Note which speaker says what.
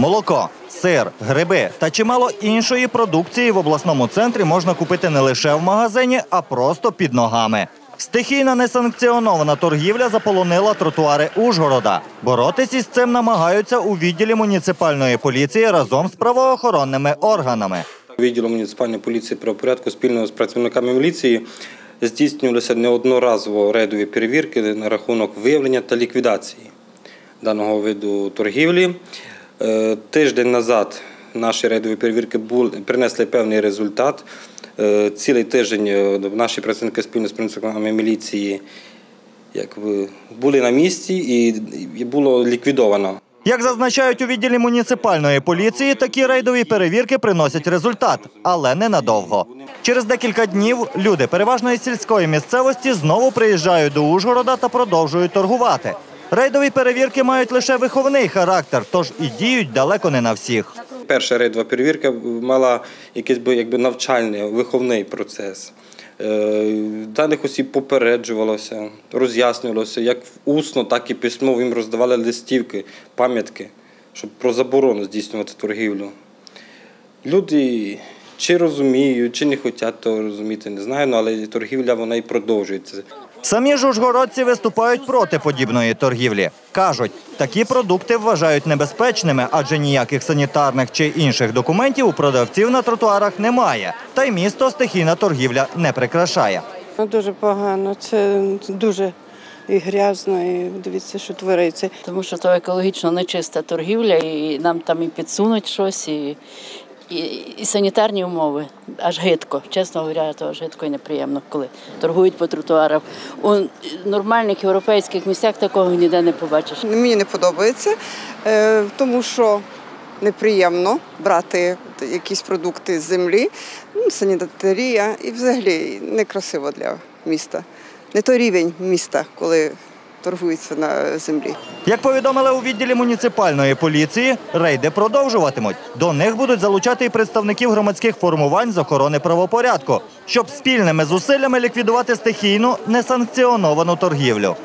Speaker 1: Молоко, сир, гриби та чимало іншої продукції в обласному центрі можна купити не лише в магазині, а просто під ногами. Стихійна несанкціонована торгівля заполонила тротуари Ужгорода. Боротись із цим намагаються у відділі муніципальної поліції разом з правоохоронними органами.
Speaker 2: Відділом муніципальної поліції правопорядку спільно з працівниками міліції здійснювалися неодноразово рейдові перевірки на рахунок виявлення та ліквідації даного виду торгівлі. Е, Тиждень назад наші рейдові перевірки принесли певний результат. Е, Цілий тиждень е, наші працівники спільно з працівниками міліції якби, були на місці і було ліквідовано
Speaker 1: Як зазначають у відділі муніципальної поліції, такі рейдові перевірки приносять результат, але ненадовго. Через декілька днів люди переважно із сільської місцевості знову приїжджають до Ужгорода та продовжують торгувати. Рейдові перевірки мають лише виховний характер, тож і діють далеко не на всіх.
Speaker 2: Перша рейдова перевірка мала якийсь би якби навчальний виховний процес. Е, Даних осіб попереджувалося, роз'яснювалося, як усно, так і письмово їм роздавали листівки, пам'ятки, щоб про заборону здійснювати торгівлю. Люди чи розуміють, чи не хочуть того розуміти, не знаю, ну, але торгівля вона і продовжується.
Speaker 1: Самі ж ужгородці виступають проти подібної торгівлі. Кажуть, такі продукти вважають небезпечними, адже ніяких санітарних чи інших документів у продавців на тротуарах немає. Та й місто стихійна торгівля не прикрашає.
Speaker 3: Ну, Дуже погано, це дуже і грязно, і дивіться, що твориться.
Speaker 4: Тому що то екологічно нечиста торгівля, і нам там і підсунуть щось, і, і, і санітарні умови. Аж гидко. Чесно говоря, то аж гидко і неприємно, коли торгують по тротуарах. У нормальних європейських місцях такого ніде не побачиш.
Speaker 3: Мені не подобається, е, тому що неприємно брати якісь продукти з землі, ну, санітарія і взагалі некрасиво для міста. Не той рівень міста, коли торгується на землі.
Speaker 1: Як повідомили у відділі муніципальної поліції, рейди продовжуватимуть. До них будуть залучати і представників громадських формувань з охорони правопорядку, щоб спільними зусиллями ліквідувати стихійну несанкціоновану торгівлю.